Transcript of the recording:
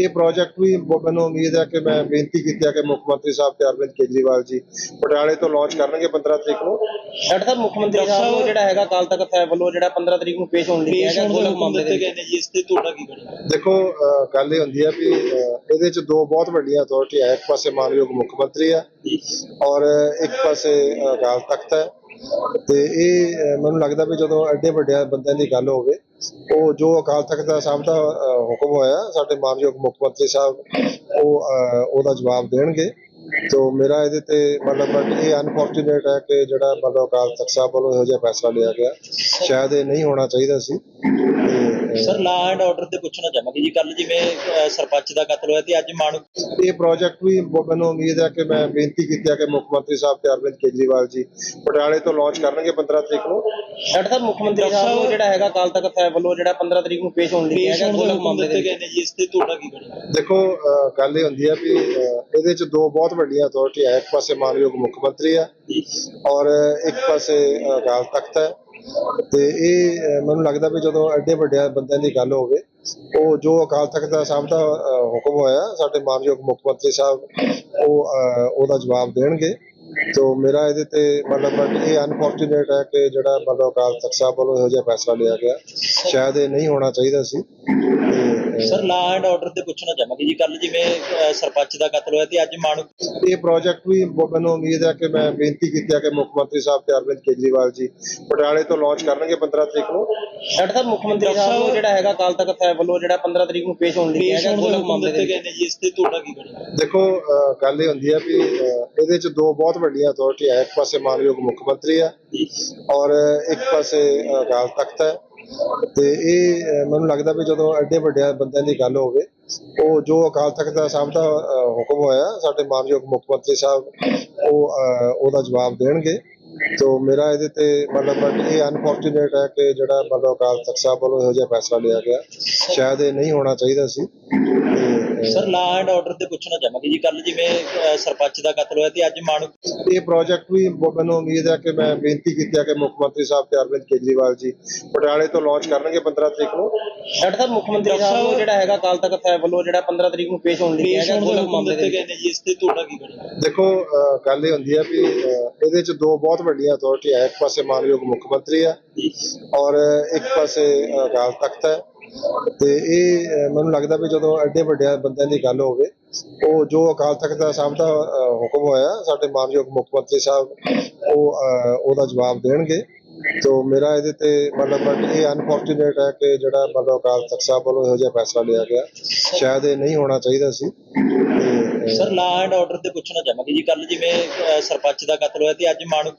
ਇਹ ਪ੍ਰੋਜੈਕਟ ਵੀ ਬ- ਮੈਨੂੰ ਉਮੀਦ ਹੈ ਕਿ ਮੈਂ ਬੇਨਤੀ ਕੀਤੀ ਹੈ ਕਿ ਮੁੱਖ ਮੰਤਰੀ ਸਾਹਿਬ ਤੇ ਅਰਵਿੰਦ ਕੇਜਰੀਵਾਲ ਜੀ ਪਟਿਆਲੇ ਤੋਂ ਲਾਂਚ ਕਰਨਗੇ 15 ਤਰੀਕ ਨੂੰ। ਡਾਕਟਰ ਸਾਹਿਬ ਮੁੱਖ ਮੰਤਰੀ ਸਾਹਿਬ ਨੂੰ ਜਿਹੜਾ ਹੈਗਾ ਅਕਾਲ ਤਖਤ ਸਾਹਿਬ ਵੱਲੋਂ ਜਿਹੜਾ 15 ਤਰੀਕ ਨੂੰ ਪੇਸ਼ ਹੋਣ ਲਈ ਹੈਗਾ ਗੋਲਕ ਮਾਮਲੇ ਦੇ ਦਿੱਤੇ ਵਿੱਚ। ਗਏ ਨੇ ਜੀ ਇਸ ਤੇ ਤੁਹਾਡਾ ਕੀ ਕਹਿਣਾ? ਦੇਖੋ ਅਹ, ਗੱਲ ਇਹ ਹੁੰਦੀ ਹੈ ਵੀ ਅਹ, ਇਹਦੇ ਚ ਦੋ ਬਹੁਤ ਵੱਡੀਆਂ ਅਥਾਰਟੀ ਹੈ। ਇੱਕ ਪਾਸੇ ਮਾਨਯੋਗ ਮੁੱਖ ਮੰਤਰੀ ਹੈ ਔਰ ਇੱਕ ਪਾਸੇ ਅਕਾਲ ਤਖਤ ਹੈ। ਤੇ ਇਹ ਮੈਨੂੰ ਲੱਗਦਾ ਵੀ ਜਦੋਂ ਐਡੇ ਵੱਡੇ ਬੰਦਿਆਂ ਦੀ ਗੱਲ ਹੋਵੇ, ਉਹ ਜੋ ਅਕਾਲ ਤਖਤ ਦਾ ਸਾਹਿਬ ਦਾ ਹੁਕਮ ਹੋਇਆ, ਸਾਡੇ ਮਾਨਯੋਗ ਮੁੱਖ ਮੰਤਰੀ ਸਾਹਿਬ, ਉਹ ਉਹਦਾ ਜਵਾਬ ਦੇਣਗੇ। ਤੋ ਮੇਰਾ ਇਹਦੇ ਤੇ ਮਤਲਬ but ਇਹ ਅਨਫੋਰਚੂਨੇਟ ਹੈ ਕਿ ਜਿਹੜਾ ਮਤਲਬ ਅਕਾਲ ਤਖਤ ਸਾਹਿਬ ਵੱਲੋਂ ਇਹੋ ਜਿਹਾ ਫੈਸਲਾ ਲਿਆ ਗਿਆ। ਸ਼ਾਇਦ ਇਹ ਨਹੀਂ ਹੋਣਾ ਚਾਹੀਦਾ ਸੀ। ਸਰ ਲਾ ਐਂਡ ਆਰਡਰ ਤੇ ਪੁੱਛਣਾ ਚਾਹਾਂਗੇ ਜੀ ਕੱਲ ਜਿਵੇਂ ਅਹ, ਸਰਪੰਚ ਦਾ ਕਤਲ ਹੋਇਆ ਤੇ ਅੱਜ ਮਾਣੂ ਇਹ ਪ੍ਰੋਜੈਕਟ ਵੀ ਬ- ਮੈਨੂੰ ਉਮੀਦ ਹੈ ਕਿ ਮੈਂ ਬੇਨਤੀ ਕੀਤੀ ਹੈ ਕਿ ਮੁੱਖ ਮੰਤਰੀ ਸਾਹਿਬ ਤੇ ਅਰਵਿੰਦ ਕੇਜਰੀਵਾਲ ਜੀ ਪਟਿਆਲੇ ਤੋਂ ਲਾਂਚ ਕਰਨਗੇ 15 ਤਰੀਕ ਨੂੰ। ਡਾਕਟਰ ਸਾਹਿਬ ਮੁੱਖ ਮੰਤਰੀ ਸਾਹਿਬ ਨੂੰ ਜਿਹੜਾ ਹੈਗਾ ਅਕਾਲ ਤਖਤ ਸਾਹਿਬ ਵੱਲੋਂ ਜਿਹੜਾ 15 ਤਰੀਕ ਨੂੰ ਪੇਸ਼ ਹੋਣ ਲਈ ਪੇਸ਼ ਹੈਗਾ ਹੋਣ ਦੇ ਗੋਲਕ ਹੁਕਮ ਮਾਮਲੇ ਦੇ ਦਿੱਤੇ ਵਿੱਚ। ਗਏ ਨੇ ਜੀ ਇਸ ਤੇ ਤੁਹਾਡਾ ਕੀ ਕਹਿਣਾ? ਦੇਖੋ ਅਹ, ਗੱਲ ਇਹ ਹੁੰਦੀ ਹੈ ਵੀ ਅਹ, ਇਹਦੇ ਚ ਦੋ ਬਹੁਤ ਵੱਡੀਆਂ ਅਥਾਰਟੀ ਹੈ ਇੱਕ ਪਾਸੇ ਮਾਨਯੋਗ ਮੁੱਖ ਮੰਤਰੀ ਹੈ ਔਰ ਇੱਕ ਪਾਸੇ ਅਕਾਲ ਤਖਤ ਹੈ। ਤੇ ਇਹ ਮੈਨੂੰ ਲੱਗਦਾ ਵੀ ਜਦੋਂ ਐਡੇ ਵੱਡੇ ਬੰਦਿਆਂ ਦੀ ਗੱਲ ਹੋਵੇ, ਉਹ ਜੋ ਅਕਾਲ ਤਖਤ ਦਾ ਸਾਹਿਬ ਦਾ ਹੁਕਮ ਹੋਇਆ, ਸਾਡੇ ਮਾਨਯੋਗ ਮੁੱਖ ਮੰਤਰੀ ਸਾਹਿਬ, ਉਹ ਉਹਦਾ ਜਵਾਬ ਦੇਣਗੇ। ਤੋ ਮੇਰਾ ਇਹਦੇ ਤੇ ਮਤਲਬ but ਇਹ ਅਨਫੋਰਚੂਨੇਟ ਹੈ ਕਿ ਜਿਹੜਾ ਮਤਲਬ ਅਕਾਲ ਤਖਤ ਸਾਹਿਬ ਵੱਲੋਂ ਇਹੋ ਜਿਹਾ ਫੈਸਲਾ ਲਿਆ ਗਿਆ। ਸ਼ਾਇਦ ਇਹ ਨਹੀਂ ਹੋਣਾ ਚਾਹੀਦਾ ਸੀ। ਸਰ ਲਾ ਐਂਡ ਆਰਡਰ ਤੇ ਪੁੱਛਣਾ ਚਾਹਾਂਗੇ ਜੀ ਕੱਲ ਜਿਵੇਂ ਅਹ, ਸਰਪੰਚ ਦਾ ਕਤਲ ਹੋਇਆ ਤੇ ਅੱਜ ਮਾਣੂ ਇਹ ਪ੍ਰੋਜੈਕਟ ਵੀ ਬ- ਮੈਨੂੰ ਉਮੀਦ ਹੈ ਕਿ ਮੈਂ ਬੇਨਤੀ ਕੀਤੀ ਹੈ ਕਿ ਮੁੱਖ ਮੰਤਰੀ ਸਾਹਿਬ ਤੇ ਅਰਵਿੰਦ ਕੇਜਰੀਵਾਲ ਜੀ ਪਟਿਆਲੇ ਤੋਂ ਲਾਂਚ ਕਰਨਗੇ 15 ਤਰੀਕ ਨੂੰ। ਡਾਕਟਰ ਸਾਹਿਬ ਮੁੱਖ ਮੰਤਰੀ ਸਾਹਿਬ ਨੂੰ ਜਿਹੜਾ ਹੈਗਾ ਅਕਾਲ ਤਖਤ ਸਾਹਿਬ ਵੱਲੋਂ ਜਿਹੜਾ 15 ਤਰੀਕ ਨੂੰ ਪੇਸ਼ ਹੋਣ ਲਈ ਪੇਸ਼ ਹੈਗਾ ਹੋਣ ਦੇ ਗੋਲਕ ਹੁਕਮ ਮਾਮਲੇ ਦੇ ਦਿੱਤੇ ਵਿੱਚ। ਗਏ ਨੇ ਜੀ ਇਸ ਤੇ ਤੁਹਾਡਾ ਕੀ ਕਹਿਣਾ? ਦੇਖੋ ਅਹ, ਗੱਲ ਇਹ ਹੁੰਦੀ ਹੈ ਵੀ ਅਹ, ਇਹਦੇ ਚ ਦੋ ਬਹੁਤ ਵੱਡੀਆਂ ਅਥਾਰਟੀ ਹੈ ਇੱਕ ਪਾਸੇ ਮਾਨਯੋਗ ਮੁੱਖ ਮੰਤਰੀ ਹੈ ਔਰ ਇੱਕ ਪਾਸੇ ਅਹ, ਅਕਾਲ ਤਖਤ ਹੈ। ਤੇ ਇਹ ਮੈਨੂੰ ਲੱਗਦਾ ਵੀ ਜਦੋਂ ਐਡੇ ਵੱਡੇ ਬੰਦਿਆਂ ਦੀ ਗੱਲ ਹੋਵੇ, ਉਹ ਜੋ ਅਕਾਲ ਤਖਤ ਦਾ ਸਾਹਿਬ ਦਾ ਹੁਕਮ ਹੋਇਆ, ਸਾਡੇ ਮਾਨਯੋਗ ਮੁੱਖ ਮੰਤਰੀ ਸਾਹਿਬ, ਉਹ ਉਹਦਾ ਜਵਾਬ ਦੇਣਗੇ। ਤੋ ਮੇਰਾ ਇਹਦੇ ਤੇ ਮਤਲਬ but ਇਹ ਅਨਫੋਰਚੂਨੇਟ ਹੈ ਕਿ ਜਿਹੜਾ ਮਤਲਬ ਅਕਾਲ ਤਖਤ ਸਾਹਿਬ ਵੱਲੋਂ ਇਹੋ ਜਿਹਾ ਫੈਸਲਾ ਲਿਆ ਗਿਆ। ਸ਼ਾਇਦ ਇਹ ਨਹੀਂ ਹੋਣਾ ਚਾਹੀਦਾ ਸੀ। ਤੇ ਸਰ ਲਾ ਐਂਡ ਆਰਡਰ ਤੇ ਪੁੱਛਣਾ ਚਾਹਾਂਗੇ ਜੀ ਕੱਲ ਜਿਵੇਂ ਅਹ, ਸਰਪੰਚ ਦਾ ਕਤਲ ਹੋਇਆ ਤੇ ਅੱਜ ਮਾਣੂ ਇਹ ਪ੍ਰੋਜੈਕਟ ਵੀ ਬ- ਮੈਨੂੰ ਉਮੀਦ ਹੈ ਕਿ ਮੈਂ ਬੇਨਤੀ ਕੀਤੀ ਹੈ ਕਿ ਮੁੱਖ ਮੰਤਰੀ ਸਾਹਿਬ ਤੇ ਅਰਵਿੰਦ ਕੇਜਰੀਵਾਲ ਜੀ ਪਟਿਆਲੇ ਤੋਂ ਲਾਂਚ ਕਰਨਗੇ 15 ਤਰੀਕ ਨੂੰ। ਡਾਕਟਰ ਸਾਹਿਬ ਮੁੱਖ ਮੰਤਰੀ ਸਾਹਿਬ ਨੂੰ ਜਿਹੜਾ ਹੈਗਾ ਅਕਾਲ ਤਖਤ ਸਾਹਿਬ ਵੱਲੋਂ ਜਿਹੜਾ 15 ਤਰੀਕ ਨੂੰ ਪੇਸ਼ ਹੋਣ ਲਈ ਪੇਸ਼ ਹੈਗਾ ਹੋਣ ਦੇ ਗੋਲਕ ਹੁਕਮ ਮਾਮਲੇ ਦੇ ਦਿੱਤੇ ਵਿੱਚ। ਗਏ ਨੇ ਜੀ ਇਸ ਤੇ ਤੁਹਾਡਾ ਕੀ ਕਹਿਣਾ? ਦੇਖੋ ਅਹ, ਗੱਲ ਇਹ ਹੁੰਦੀ ਹੈ ਵੀ ਅਹ, ਇਹਦੇ ਚ ਦੋ ਬਹੁਤ ਵੱਡੀਆਂ ਅਥਾਰਟੀ ਹੈ। ਇੱਕ ਪਾਸੇ ਮਾਨਯੋਗ ਮੁੱਖ ਮੰਤਰੀ ਹੈ ਔਰ ਇੱਕ ਪਾਸੇ ਅਕਾਲ ਤਖਤ ਹੈ। ਤੇ ਇਹ ਮੈਨੂੰ ਲੱਗਦਾ ਵੀ ਜਦੋਂ ਐਡੇ ਵੱਡੇ ਬੰਦਿਆਂ ਦੀ ਗੱਲ ਹੋਵੇ, ਉਹ ਜੋ ਅਕਾਲ ਤਖਤ ਦਾ ਸਾਹਿਬ ਦਾ ਹੁਕਮ ਹੋਇਆ, ਸਾਡੇ ਮਾਨਯੋਗ ਮੁੱਖ ਮੰਤਰੀ ਸਾਹਿਬ, ਉਹ ਉਹਦਾ ਜਵਾਬ ਦੇਣਗੇ। ਤੋ ਮੇਰਾ ਇਹਦੇ ਤੇ ਮਤਲਬ ਇਹ ਅਨਫੋਰਚੂਨੇਟ ਹੈ ਕਿ ਜਿਹੜਾ ਮਤਲਬ ਅਕਾਲ ਤਖਤ ਸਾਹਿਬ ਵੱਲੋਂ ਇਹੋ ਜਿਹਾ ਫੈਸਲਾ ਲਿਆ ਗਿਆ। ਸ਼ਾਇਦ ਇਹ ਨਹੀਂ ਹੋਣਾ ਚਾਹੀਦਾ ਸੀ। ਸਰ ਲਾ ਐਂਡ ਆਰਡਰ ਤੇ ਪੁੱਛਣਾ ਚਾਹਾਂਗੇ ਜੀ। ਕੱਲ ਜਿਵੇਂ ਸਰਪੰਚ ਦਾ ਕਤਲ ਹੋਇਆ ਤੇ ਅੱਜ ਮਾਣੂ